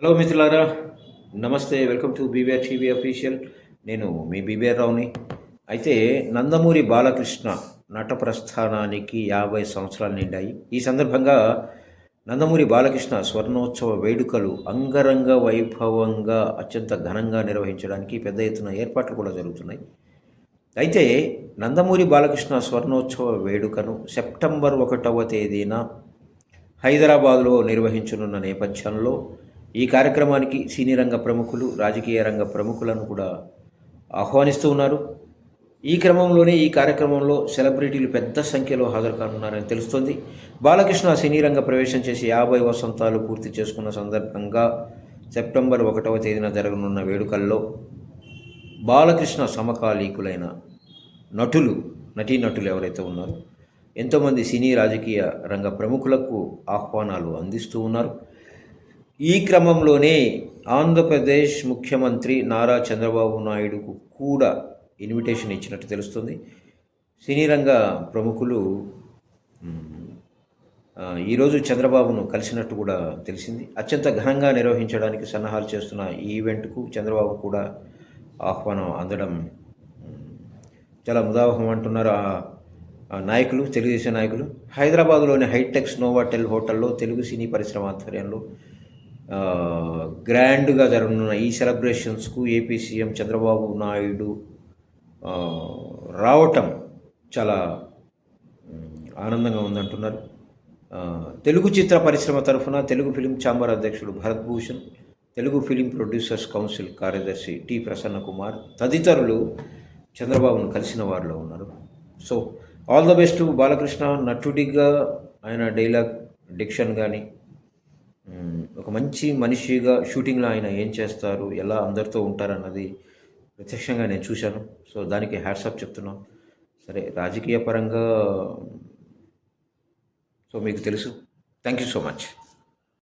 Hello మిత్రులారా నమస్తే welcome to BBR TV official. నేను మీ బీబీఆర్ రావుని. అయితే నందమూరి బాలకృష్ణ నట ప్రస్థానానికి యాభై సంవత్సరాలు నిండాయి. ఈ సందర్భంగా నందమూరి బాలకృష్ణ స్వర్ణోత్సవ వేడుకలు అంగరంగ వైభవంగా అత్యంత ఘనంగా నిర్వహించడానికి పెద్ద ఎత్తున ఏర్పాట్లు కూడా జరుగుతున్నాయి. అయితే నందమూరి బాలకృష్ణ స్వర్ణోత్సవ వేడుకను సెప్టెంబర్ ఒకటవ తేదీన హైదరాబాదులో నిర్వహించనున్న నేపథ్యంలో ఈ కార్యక్రమానికి సినీ రంగ ప్రముఖులు రాజకీయ రంగ ప్రముఖులను కూడా ఆహ్వానిస్తూ ఉన్నారు. ఈ క్రమంలోనే ఈ కార్యక్రమంలో సెలబ్రిటీలు పెద్ద సంఖ్యలో హాజరు కానున్నారని తెలుస్తోంది. బాలకృష్ణ సినీ రంగ ప్రవేశం చేసి యాభై వసంతాలు పూర్తి చేసుకున్న సందర్భంగా సెప్టెంబర్ ఒకటవ తేదీన జరగనున్న వేడుకల్లో బాలకృష్ణ సమకాలీకులైన నటులు నటీనటులు ఎవరైతే ఉన్నారో ఎంతోమంది సినీ రాజకీయ రంగ ప్రముఖులకు ఆహ్వానాలు అందిస్తూ ఉన్నారు. ఈ క్రమంలోనే ఆంధ్రప్రదేశ్ ముఖ్యమంత్రి నారా చంద్రబాబు నాయుడుకు కూడా ఇన్విటేషన్ ఇచ్చినట్టు తెలుస్తుంది. సినీ రంగ ప్రముఖులు ఈరోజు చంద్రబాబును కలిసినట్టు కూడా తెలిసింది. అత్యంత ఘనంగా నిర్వహించడానికి సన్నాహాలు చేస్తున్న ఈ ఈవెంట్కు చంద్రబాబు కూడా ఆహ్వానం అందడం చాలా ముదావహం అంటున్నారు ఆ నాయకులు తెలుగుదేశం నాయకులు. హైదరాబాద్లోని హైటెక్స్ నోవాటెల్ హోటల్లో తెలుగు సినీ పరిశ్రమ ఆధ్వర్యంలో గ్రాండ్గా జరగనున్న ఈ సెలబ్రేషన్స్కు ఏపీ సీఎం చంద్రబాబు నాయుడు రావటం చాలా ఆనందంగా ఉందంటున్నారు. తెలుగు చిత్ర పరిశ్రమ తరఫున తెలుగు ఫిలిం ఛాంబర్ అధ్యక్షుడు Bharat Bhushan Telugu film producers council కార్యదర్శి టి ప్రసన్న కుమార్ తదితరులు చంద్రబాబును కలిసిన వారిలో ఉన్నారు. So all the best Balakrishna నటుడిగా ఆయన డైలాగ్ డిక్షన్ కానీ ఒక మంచి మనిషిగా షూటింగ్లో ఆయన ఏం చేస్తారు ఎలా అందరితో ఉంటారన్నది ప్రత్యక్షంగా నేను చూశాను. సో దానికి హ్యాట్సాప్ చెప్తున్నాం. సరే రాజకీయ పరంగా సో మీకు తెలుసు. Thank you so much